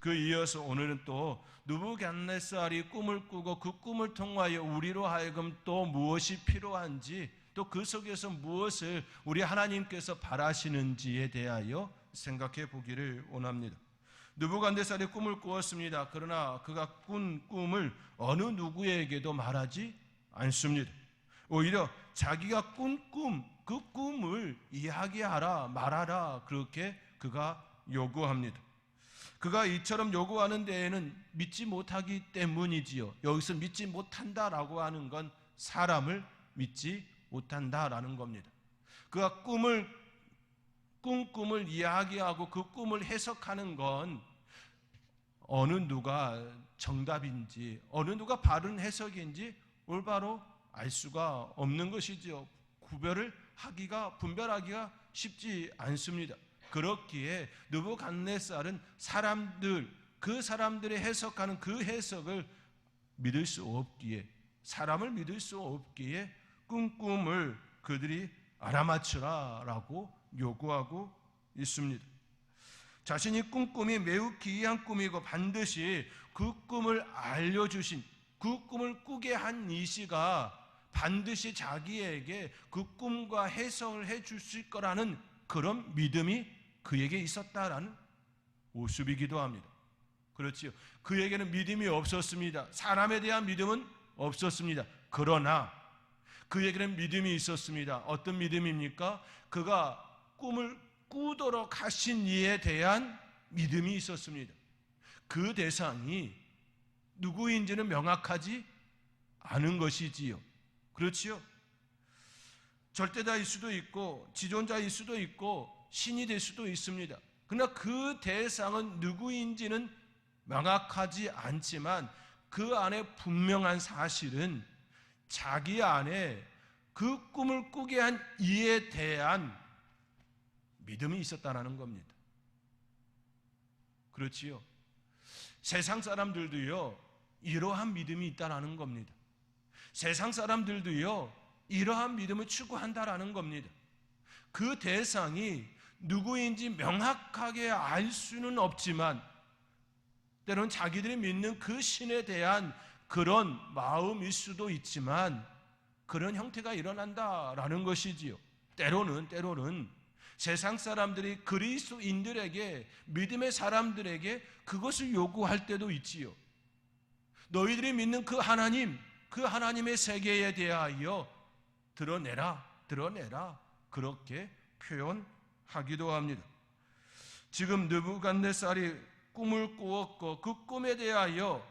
그 이어서 오늘은 또 누부갓네살이 꿈을 꾸고 그 꿈을 통하여 우리로 하여금 또 무엇이 필요한지 또 그 속에서 무엇을 우리 하나님께서 바라시는지에 대하여 생각해 보기를 원합니다. 누부갓네살이 꿈을 꾸었습니다. 그러나 그가 꾼 꿈을 어느 누구에게도 말하지 않습니다. 오히려 자기가 꾼 꿈, 그 꿈을 이야기하라, 말하라, 그렇게 그가 요구합니다. 그가 이처럼 요구하는 데에는 믿지 못하기 때문이지요. 여기서 믿지 못한다라고 하는 건 사람을 믿지 못한다라는 겁니다. 그가 꿈을 꾼 꿈을 이야기하고 그 꿈을 해석하는 건 어느 누가 정답인지 어느 누가 바른 해석인지 올바로 알 수가 없는 것이지요. 구별을 하기가 분별하기가 쉽지 않습니다. 그렇기에 느부갓네살은 사람들 그 사람들의 해석하는 그 해석을 믿을 수 없기에 사람을 믿을 수 없기에 꾼 꿈을 그들이 알아맞추라라고 요구하고 있습니다. 자신이 꾼 꿈이 매우 기이한 꿈이고 반드시 그 꿈을 알려주신 그 꿈을 꾸게 한 이시가 반드시 자기에게 그 꿈과 해석을 해 주실 거라는 그런 믿음이 그에게 있었다라는 오습이기도 합니다. 그렇지요. 그에게는 믿음이 없었습니다. 사람에 대한 믿음은 없었습니다. 그러나 그에게는 믿음이 있었습니다. 어떤 믿음입니까? 그가 꿈을 꾸도록 하신 이에 대한 믿음이 있었습니다. 그 대상이 누구인지는 명확하지 않은 것이지요. 그렇지요? 절대자일 수도 있고 지존자일 수도 있고 신이 될 수도 있습니다. 그러나 그 대상은 누구인지는 명확하지 않지만 그 안에 분명한 사실은 자기 안에 그 꿈을 꾸게 한 이에 대한 믿음이 있었다는 겁니다. 그렇지요. 세상 사람들도요, 이러한 믿음이 있다라는 겁니다. 세상 사람들도요, 이러한 믿음을 추구한다라는 겁니다. 그 대상이 누구인지 명확하게 알 수는 없지만, 때로는 자기들이 믿는 그 신에 대한 그런 마음일 수도 있지만, 그런 형태가 일어난다라는 것이지요. 때로는, 때로는 세상 사람들이 그리스도인들에게, 믿음의 사람들에게 그것을 요구할 때도 있지요. 너희들이 믿는 그 하나님, 그 하나님의 세계에 대하여 드러내라, 드러내라. 그렇게 표현 하기도 합니다. 지금 느부갓네살이 꿈을 꾸었고 그 꿈에 대하여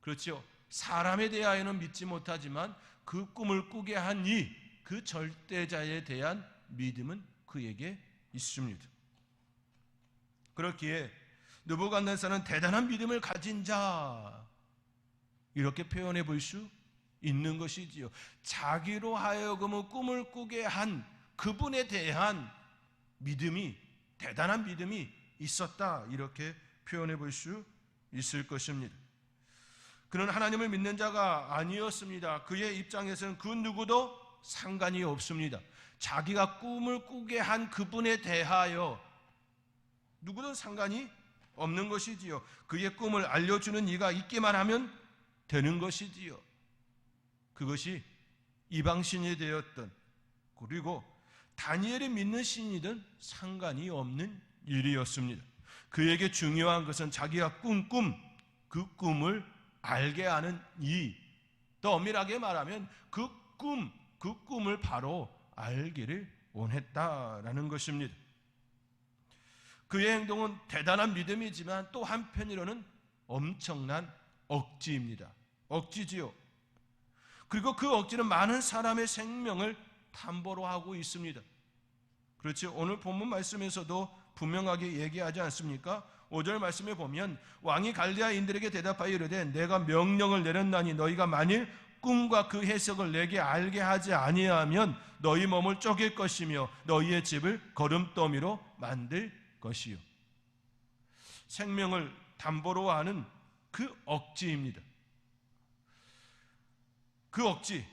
그렇죠. 사람에 대하여는 믿지 못하지만 그 꿈을 꾸게 한 이 그 절대자에 대한 믿음은 그에게 있습니다. 그렇기에 느부갓네살은 대단한 믿음을 가진 자 이렇게 표현해 볼 수 있는 것이지요. 자기로 하여금 꿈을 꾸게 한 그분에 대한 믿음이 대단한 믿음이 있었다 이렇게 표현해 볼 수 있을 것입니다. 그는 하나님을 믿는 자가 아니었습니다. 그의 입장에서는 그 누구도 상관이 없습니다. 자기가 꿈을 꾸게 한 그분에 대하여 누구도 상관이 없는 것이지요. 그의 꿈을 알려주는 이가 있기만 하면 되는 것이지요. 그것이 이방신이 되었던 그리고 다니엘이 믿는 신이든 상관이 없는 일이었습니다. 그에게 중요한 것은 자기가 꾼 꿈, 그 꿈을 알게 하는 이, 더 엄밀하게 말하면 그 꿈, 그 꿈을 바로 알기를 원했다라는 것입니다. 그의 행동은 대단한 믿음이지만 또 한편으로는 엄청난 억지입니다. 억지지요. 그리고 그 억지는 많은 사람의 생명을 담보로 하고 있습니다. 그렇죠. 오늘 본문 말씀에서도 분명하게 얘기하지 않습니까? 5절 말씀에 보면 왕이 갈대아인들에게 대답하여 이르되 내가 명령을 내렸나니 너희가 만일 꿈과 그 해석을 내게 알게 하지 아니하면 너희 몸을 쪼갤 것이며 너희의 집을 거름더미로 만들 것이요. 생명을 담보로 하는 그 억지입니다. 그 억지,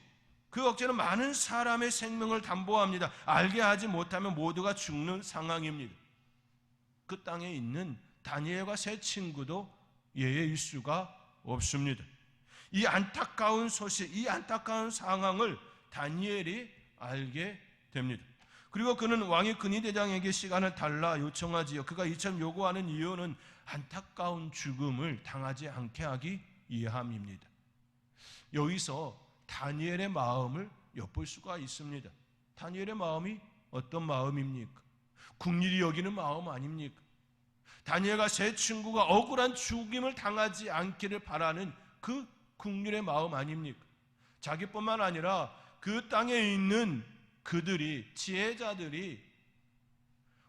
그 억지는 많은 사람의 생명을 담보합니다. 알게 하지 못하면 모두가 죽는 상황입니다. 그 땅에 있는 다니엘과 세 친구도 예외일 수가 없습니다. 이 안타까운 소식, 이 안타까운 상황을 다니엘이 알게 됩니다. 그리고 그는 왕의 근위대장에게 시간을 달라 요청하지요. 그가 이처럼 요구하는 이유는 안타까운 죽음을 당하지 않게 하기 위함입니다. 여기서 다니엘의 마음을 엿볼 수가 있습니다. 다니엘의 마음이 어떤 마음입니까? 국리이 여기는 마음 아닙니까? 다니엘과 세 친구가 억울한 죽임을 당하지 않기를 바라는 그 국률의 마음 아닙니까? 자기뿐만 아니라 그 땅에 있는 그들이 지혜자들이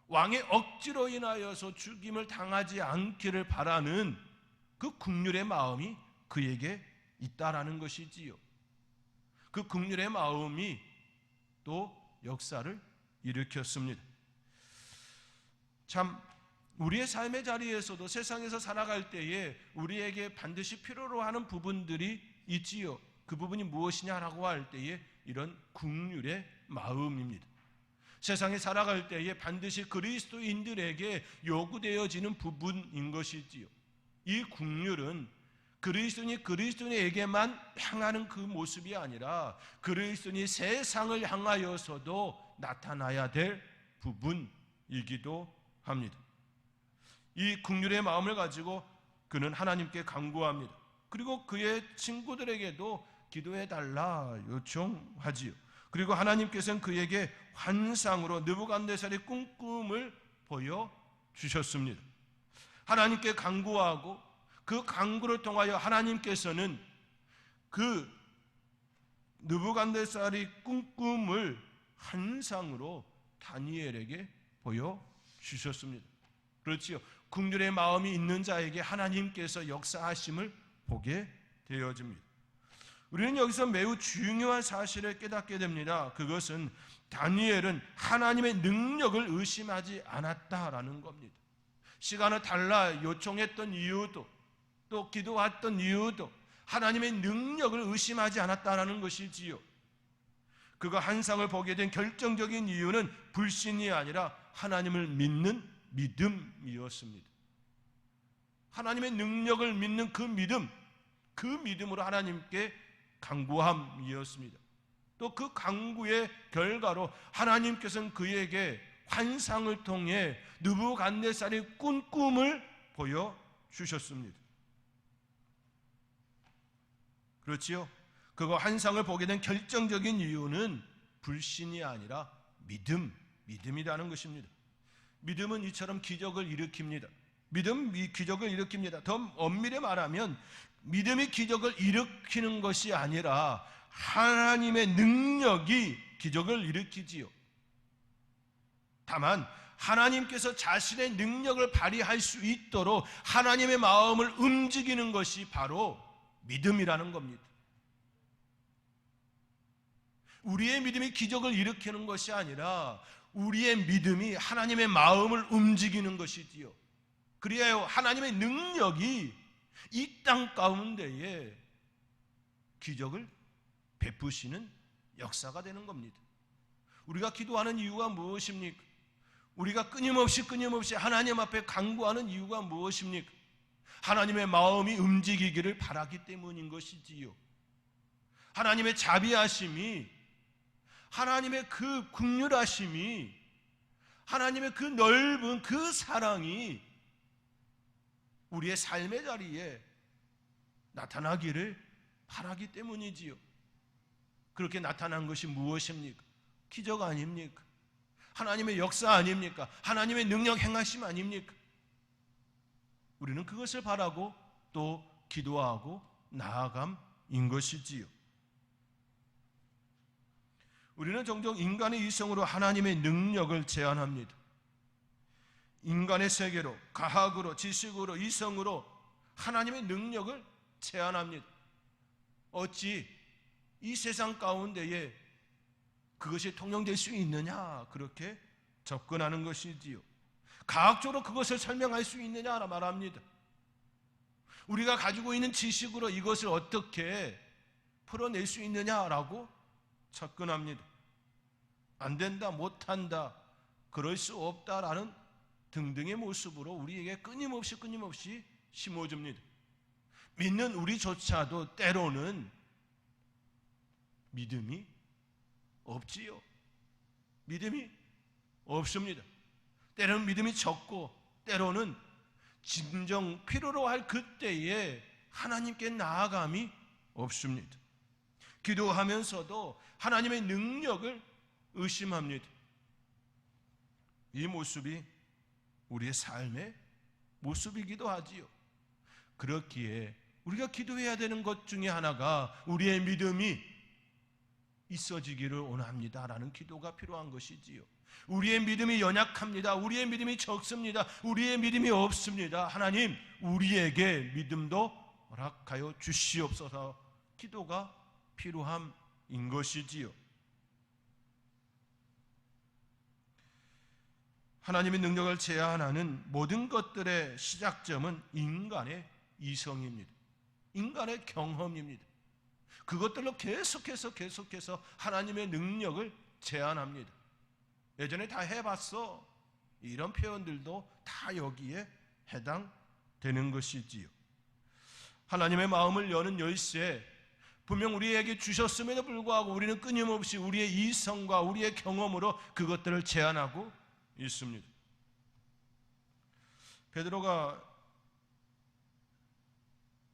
왕의 억지로 인하여서 죽임을 당하지 않기를 바라는 그 국률의 마음이 그에게 있다라는 것이지요. 그 국률의 마음이 또 역사를 일으켰습니다. 참 우리의 삶의 자리에서도 세상에서 살아갈 때에 우리에게 반드시 필요로 하는 부분들이 있지요. 그 부분이 무엇이냐라고 할 때에 이런 국률의 마음입니다. 세상에 살아갈 때에 반드시 그리스도인들에게 요구되어지는 부분인 것이지요. 이 국률은 그리스도인이 그리스도인에게만 향하는 그 모습이 아니라 그리스도인이 세상을 향하여서도 나타나야 될 부분이기도 합니다. 이 국률의 마음을 가지고 그는 하나님께 간구합니다. 그리고 그의 친구들에게도 기도해 달라 요청하지요. 그리고 하나님께서는 그에게 환상으로 느부갓네살의 꿈꿈을 보여 주셨습니다. 하나님께 간구하고 그 간구를 통하여 하나님께서는 그 느부갓네살의 꿈꿈을 환상으로 다니엘에게 보여 주셨습니다. 그렇지요. 국률의 마음이 있는 자에게 하나님께서 역사하심을 보게 되어집니다. 우리는 여기서 매우 중요한 사실을 깨닫게 됩니다. 그것은 다니엘은 하나님의 능력을 의심하지 않았다라는 겁니다. 시간을 달라 요청했던 이유도 또 기도했던 이유도 하나님의 능력을 의심하지 않았다라는 것이지요. 그가 한상을 보게 된 결정적인 이유는 불신이 아니라 하나님을 믿는 믿음이었습니다. 하나님의 능력을 믿는 그 믿음, 그 믿음으로 하나님께 강구함이었습니다. 또 그 강구의 결과로 하나님께서는 그에게 환상을 통해 느부갓네살의 꾼 꿈을 보여 주셨습니다. 그렇지요? 그거 환상을 보게 된 결정적인 이유는 불신이 아니라 믿음, 믿음이라는 것입니다. 믿음은 이처럼 기적을 일으킵니다. 믿음 이 기적을 일으킵니다. 더 엄밀히 말하면 믿음이 기적을 일으키는 것이 아니라 하나님의 능력이 기적을 일으키지요. 다만 하나님께서 자신의 능력을 발휘할 수 있도록 하나님의 마음을 움직이는 것이 바로 믿음이라는 겁니다. 우리의 믿음이 기적을 일으키는 것이 아니라 우리의 믿음이 하나님의 마음을 움직이는 것이지요. 그리하여 하나님의 능력이 이 땅 가운데에 기적을 베푸시는 역사가 되는 겁니다. 우리가 기도하는 이유가 무엇입니까? 우리가 끊임없이 끊임없이 하나님 앞에 간구하는 이유가 무엇입니까? 하나님의 마음이 움직이기를 바라기 때문인 것이지요. 하나님의 자비하심이 하나님의 그 국률하심이 하나님의 그 넓은 그 사랑이 우리의 삶의 자리에 나타나기를 바라기 때문이지요. 그렇게 나타난 것이 무엇입니까? 기적 아닙니까? 하나님의 역사 아닙니까? 하나님의 능력 행하심 아닙니까? 우리는 그것을 바라고 또 기도하고 나아감인 것이지요. 우리는 종종 인간의 이성으로 하나님의 능력을 제한합니다. 인간의 세계로, 과학으로, 지식으로, 이성으로 하나님의 능력을 제한합니다. 어찌 이 세상 가운데에 그것이 통용될 수 있느냐 그렇게 접근하는 것이지요. 과학적으로 그것을 설명할 수 있느냐라 말합니다. 우리가 가지고 있는 지식으로 이것을 어떻게 풀어낼 수 있느냐라고 접근합니다. 안 된다, 못 한다, 그럴 수 없다라는 등등의 모습으로 우리에게 끊임없이 끊임없이 심어줍니다. 믿는 우리조차도 때로는 믿음이 없지요. 믿음이 없습니다. 때로는 믿음이 적고 때로는 진정 필요로 할 그때에 하나님께 나아감이 없습니다. 기도하면서도 하나님의 능력을 의심합니다. 이 모습이 우리의 삶의 모습이기도 하지요. 그렇기에 우리가 기도해야 되는 것 중에 하나가 우리의 믿음이 있어지기를 원합니다라는 기도가 필요한 것이지요. 우리의 믿음이 연약합니다. 우리의 믿음이 적습니다. 우리의 믿음이 없습니다. 하나님, 우리에게 믿음도 허락하여 주시옵소서. 기도가 필요함인 것이지요. 하나님의 능력을 제한하는 모든 것들의 시작점은 인간의 이성입니다. 인간의 경험입니다. 그것들로 계속해서 계속해서 하나님의 능력을 제한합니다. 예전에 다 해봤어. 이런 표현들도 다 여기에 해당되는 것이지요. 하나님의 마음을 여는 열쇠, 분명 우리에게 주셨음에도 불구하고 우리는 끊임없이 우리의 이성과 우리의 경험으로 그것들을 제한하고 있습니다. 베드로가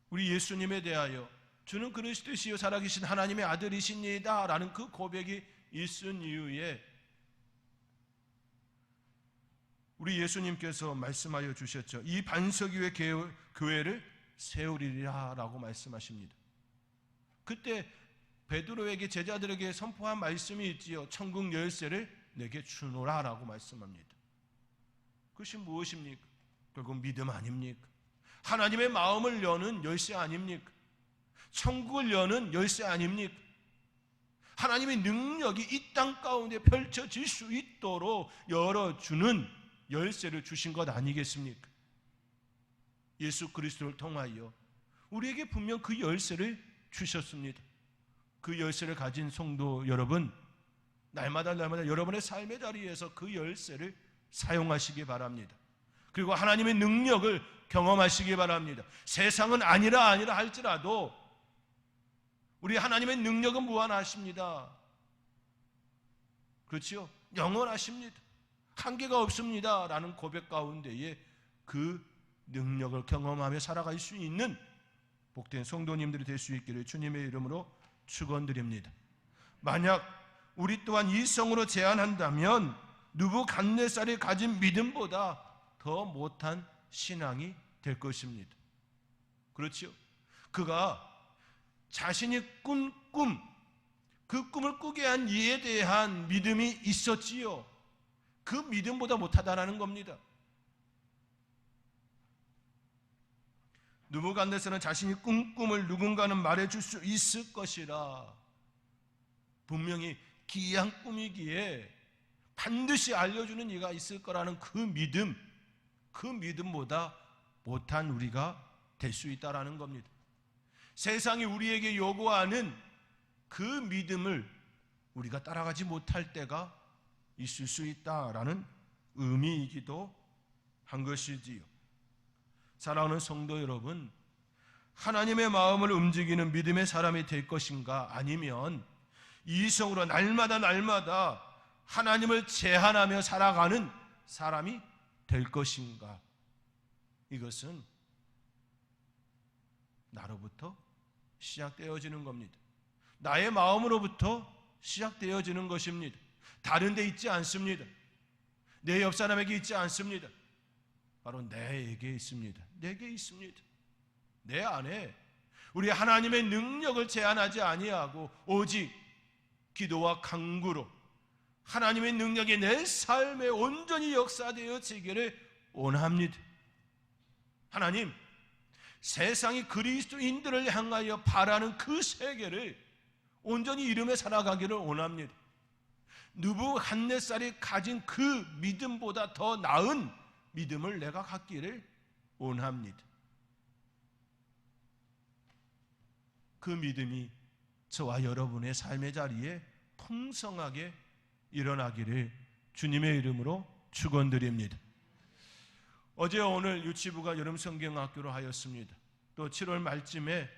우리 예수님에 대하여 주는 그리스도시요 살아계신 하나님의 아들이십니다라는 그 고백이 있은 이유에 우리 예수님께서 말씀하여 주셨죠. 이 반석 위에 교회를 세우리라라고 말씀하십니다. 그때 베드로에게 제자들에게 선포한 말씀이 있지요. 천국 열쇠를 내게 주노라라고 말씀합니다. 그것이 무엇입니까? 결국 믿음 아닙니까? 하나님의 마음을 여는 열쇠 아닙니까? 천국을 여는 열쇠 아닙니까? 하나님의 능력이 이 땅 가운데 펼쳐질 수 있도록 열어주는 열쇠를 주신 것 아니겠습니까? 예수 그리스도를 통하여 우리에게 분명 그 열쇠를 주셨습니다. 그 열쇠를 가진 성도 여러분, 날마다 날마다 여러분의 삶의 자리에서 그 열쇠를 사용하시기 바랍니다. 그리고 하나님의 능력을 경험하시기 바랍니다. 세상은 아니라 아니라 할지라도 우리 하나님의 능력은 무한하십니다. 그렇지요? 영원하십니다. 한계가 없습니다. 라는 고백 가운데에 그 능력을 경험하며 살아갈 수 있는 복된 성도님들이 될 수 있기를 주님의 이름으로 축원드립니다. 만약 우리 또한 이 성으로 제안한다면 누부갓네살이 가진 믿음보다 더 못한 신앙이 될 것입니다. 그렇죠? 그가 자신이 꾼 꿈, 그 꿈을 꾸게 한 이에 대한 믿음이 있었지요. 그 믿음보다 못하다라는 겁니다. 누부갓네살은 자신이 꾼 꿈을 누군가는 말해줄 수 있을 것이라 분명히 기이한 꿈이기에 반드시 알려주는 이가 있을 거라는 그 믿음, 그 믿음보다 못한 우리가 될 수 있다라는 겁니다. 세상이 우리에게 요구하는 그 믿음을 우리가 따라가지 못할 때가 있을 수 있다라는 의미이기도 한 것이지요. 사랑하는 성도 여러분, 하나님의 마음을 움직이는 믿음의 사람이 될 것인가 아니면 이성으로 날마다 날마다 하나님을 제한하며 살아가는 사람이 될 것인가? 이것은 나로부터 시작되어지는 겁니다. 나의 마음으로부터 시작되어지는 것입니다. 다른 데 있지 않습니다. 내 옆 사람에게 있지 않습니다. 바로 내게 있습니다. 내게 있습니다. 내 안에 우리 하나님의 능력을 제한하지 아니하고 오직 기도와 강구로 하나님의 능력이 내 삶에 온전히 역사되어지기를 원합니다. 하나님, 세상이 그리스도인들을 향하여 바라는 그 세계를 온전히 이름에 살아가기를 원합니다. 누부갓네살이 가진 그 믿음보다 더 나은 믿음을 내가 갖기를 원합니다. 그 믿음이 저와 여러분의 삶의 자리에 풍성하게 일어나기를 주님의 이름으로 축원드립니다. 어제 오늘 유치부가 여름 성경학교로 하였습니다. 또 7월 말쯤에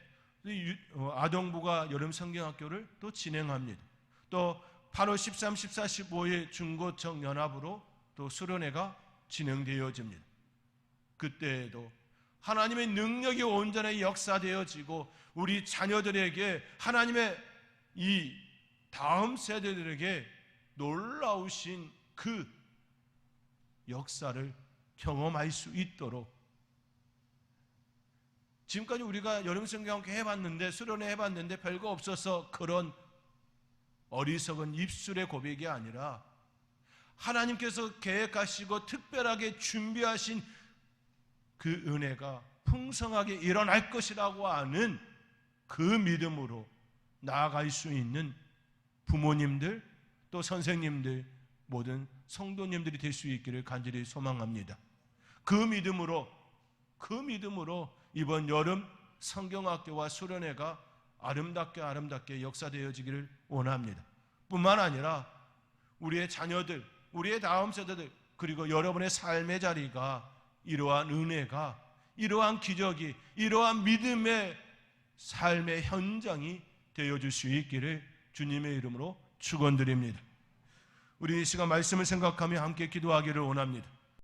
어, 아동부가 여름 성경학교를 또 진행합니다. 또 8월 13, 14, 15일 중고청 연합으로 또 수련회가 진행되어집니다. 그때에도 하나님의 능력이 온전히 역사되어지고 우리 자녀들에게 하나님의 이 다음 세대들에게 놀라우신 그 역사를 경험할 수 있도록 지금까지 우리가 여름 성경학교 해봤는데 수련회 해봤는데 별거 없어서 그런 어리석은 입술의 고백이 아니라 하나님께서 계획하시고 특별하게 준비하신 그 은혜가 풍성하게 일어날 것이라고 하는 그 믿음으로 나아갈 수 있는 부모님들 또 선생님들 모든 성도님들이 될 수 있기를 간절히 소망합니다. 그 믿음으로 그 믿음으로 이번 여름 성경학교와 수련회가 아름답게 아름답게 역사되어지기를 원합니다. 뿐만 아니라 우리의 자녀들, 우리의 다음 세대들 그리고 여러분의 삶의 자리가 이러한 은혜가 이러한 기적이 이러한 믿음의 삶의 현장이 되어줄 수 있기를 주님의 이름으로 축원드립니다. 우리 이 시간 말씀을 생각하며 함께 기도하기를 원합니다.